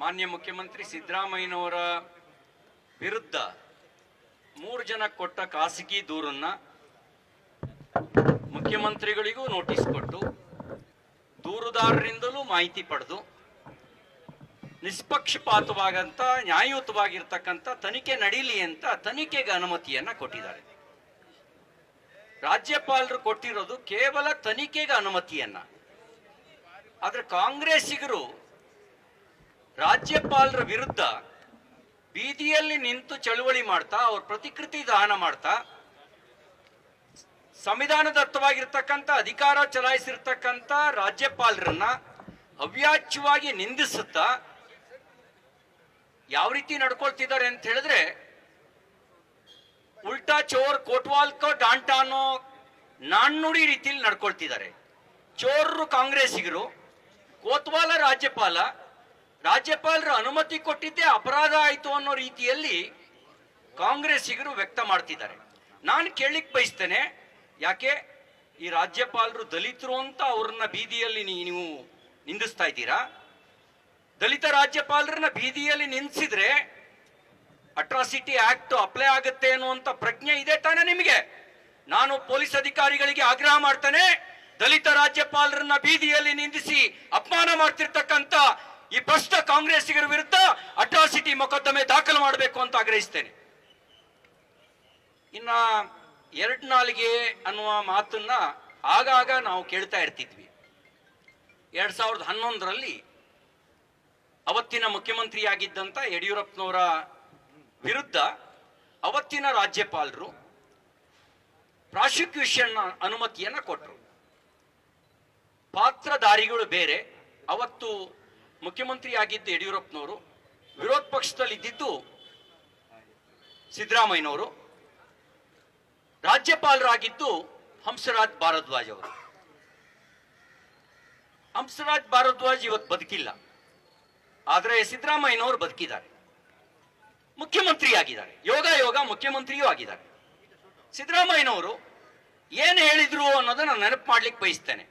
ಮಾನ್ಯ ಮುಖ್ಯಮಂತ್ರಿ ಸಿದ್ದರಾಮಯ್ಯನವರ ವಿರುದ್ಧ ಮೂರು ಜನ ಕೊಟ್ಟ ಖಾಸಗಿ ದೂರನ್ನ ಮುಖ್ಯಮಂತ್ರಿಗಳಿಗೂ ನೋಟಿಸ್ ಕೊಟ್ಟು ದೂರುದಾರರಿಂದಲೂ ಮಾಹಿತಿ ಪಡೆದು ನಿಷ್ಪಕ್ಷಪಾತವಾಗಂತ ನ್ಯಾಯಯುತವಾಗಿರ್ತಕ್ಕಂಥ ತನಿಖೆ ನಡೀಲಿ ಅಂತ ತನಿಖೆಗೆ ಅನುಮತಿಯನ್ನ ಕೊಟ್ಟಿದ್ದಾರೆ. ರಾಜ್ಯಪಾಲರು ಕೊಟ್ಟಿರೋದು ಕೇವಲ ತನಿಖೆಗೆ ಅನುಮತಿಯನ್ನ. ಆದ್ರೆ ಕಾಂಗ್ರೆಸ್ಸಿಗರು ರಾಜ್ಯಪಾಲರ ವಿರುದ್ಧ ಬೀದಿಯಲ್ಲಿ ನಿಂತು ಚಳುವಳಿ ಮಾಡ್ತಾ, ಅವ್ರ ಪ್ರತಿಕೃತಿ ದಹನ ಮಾಡ್ತಾ ಸಂವಿಧಾನದತ್ತವಾಗಿರ್ತಕ್ಕಂಥ ಅಧಿಕಾರ ಚಲಾಯಿಸಿರ್ತಕ್ಕಂಥ ರಾಜ್ಯಪಾಲರನ್ನ ಅವ್ಯಾಚ್ಯವಾಗಿ ನಿಂದಿಸುತ್ತಾ ಯಾವ ರೀತಿ ನಡ್ಕೊಳ್ತಿದ್ದಾರೆ ಅಂತ ಹೇಳಿದ್ರೆ, ಉಲ್ಟಾ ಚೋರ್ ಕೋಟ್ವಾಲ್ಕೋ ಡಾಂಟಾನೋ ನಾಣ್ಣುಡಿ ರೀತಿಯಲ್ಲಿ ನಡ್ಕೊಳ್ತಿದ್ದಾರೆ. ಚೋರರು ಕಾಂಗ್ರೆಸ್ಸಿಗರು, ಕೋತ್ವಾಲ ರಾಜ್ಯಪಾಲ ರಾಜ್ಯಪಾಲರ ಅನುಮತಿ ಕೊಟ್ಟಿದ್ದೇ ಅಪರಾಧ ಆಯಿತು ಅನ್ನೋ ರೀತಿಯಲ್ಲಿ ಕಾಂಗ್ರೆಸ್ಸಿಗರು ವ್ಯಕ್ತ ಮಾಡ್ತಿದ್ದಾರೆ. ನಾನು ಕೇಳಲಿಕ್ಕೆ ಬಯಸ್ತೇನೆ, ಯಾಕೆ ಈ ರಾಜ್ಯಪಾಲರು ದಲಿತರು ಅಂತ ಅವ್ರನ್ನ ಬೀದಿಯಲ್ಲಿ ನೀವು ನಿಂದಿಸ್ತಾ ಇದ್ದೀರಾ? ದಲಿತ ರಾಜ್ಯಪಾಲರನ್ನ ಬೀದಿಯಲ್ಲಿ ನಿಂದಿಸಿದ್ರೆ ಅಟ್ರಾಸಿಟಿ ಆಕ್ಟ್ ಅಪ್ಲೈ ಆಗುತ್ತೆ ಅನ್ನುವಂತ ಪ್ರಜ್ಞೆ ಇದೆ ತಾನೇ ನಿಮಗೆ? ನಾನು ಪೊಲೀಸ್ ಅಧಿಕಾರಿಗಳಿಗೆ ಆಗ್ರಹ ಮಾಡ್ತೇನೆ, ದಲಿತ ರಾಜ್ಯಪಾಲರನ್ನ ಬೀದಿಯಲ್ಲಿ ನಿಂದಿಸಿ ಅಪಮಾನ ಮಾಡ್ತಿರ್ತಕ್ಕಂಥ ಈ ಭ್ರಷ್ಟ ಕಾಂಗ್ರೆಸ್ಸಿಗರ ವಿರುದ್ಧ ಅಟ್ರಾಸಿಟಿ ಮೊಕದ್ದಮೆ ದಾಖಲು ಮಾಡಬೇಕು ಅಂತ ಆಗ್ರಹಿಸ್ತೇನೆ. ಇನ್ನ ಎರಡ್ ನಾಲಿಗೆ ಅನ್ನುವ ಮಾತನ್ನ ಆಗಾಗ ನಾವು ಕೇಳ್ತಾ ಇರ್ತಿದ್ವಿ. ಎರಡ್ ಸಾವಿರದ ಹನ್ನೊಂದರಲ್ಲಿ ಅವತ್ತಿನ ಮುಖ್ಯಮಂತ್ರಿಯಾಗಿದ್ದಂತ ಯಡಿಯೂರಪ್ಪನವರ ವಿರುದ್ಧ ಅವತ್ತಿನ ರಾಜ್ಯಪಾಲರು ಪ್ರಾಸಿಕ್ಯೂಷನ್ ಅನುಮತಿಯನ್ನ ಕೊಟ್ಟರು ಪಾತ್ರಧಾರಿಗಳು ಬೇರೆ, ಅವತ್ತು ಮುಖ್ಯಮಂತ್ರಿ ಆಗಿದ್ದ ಯಡಿಯೂರಪ್ಪನವರು ವಿರೋಧ ಪಕ್ಷದಲ್ಲಿ ಇದ್ದಿದ್ದು ಸಿದ್ದರಾಮಯ್ಯನವರು, ರಾಜ್ಯಪಾಲರಾಗಿದ್ದು ಹಂಸರಾಜ್ ಭಾರದ್ವಾಜ್ ಅವರು. ಹಂಸರಾಜ್ ಭಾರದ್ವಾಜ್ ಇವತ್ತು ಬದುಕಿಲ್ಲ. ಆದರೆ ಸಿದ್ದರಾಮಯ್ಯನವರು ಬದುಕಿದ್ದಾರೆ. ಮುಖ್ಯಮಂತ್ರಿ ಆಗಿದ್ದಾರೆ. ಯೋಗ ಯೋಗ ಮುಖ್ಯಮಂತ್ರಿಯೂ ಆಗಿದ್ದಾರೆ. ಸಿದ್ದರಾಮಯ್ಯನವರು ಏನು ಹೇಳಿದ್ರು ಅನ್ನೋದನ್ನ ನೆನಪು ಮಾಡ್ಲಿಕ್ಕೆ ಬಯಸ್ತೇನೆ.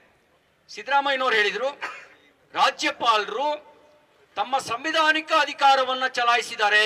ಸಿದ್ದರಾಮಯ್ಯನವರು ಹೇಳಿದ್ರು ರಾಜ್ಯಪಾಲರು ತಮ್ಮ ಸಂವಿಧಾನಿಕ ಅಧಿಕಾರವನ್ನು ಚಲಾಯಿಸಿದ್ದಾರೆ.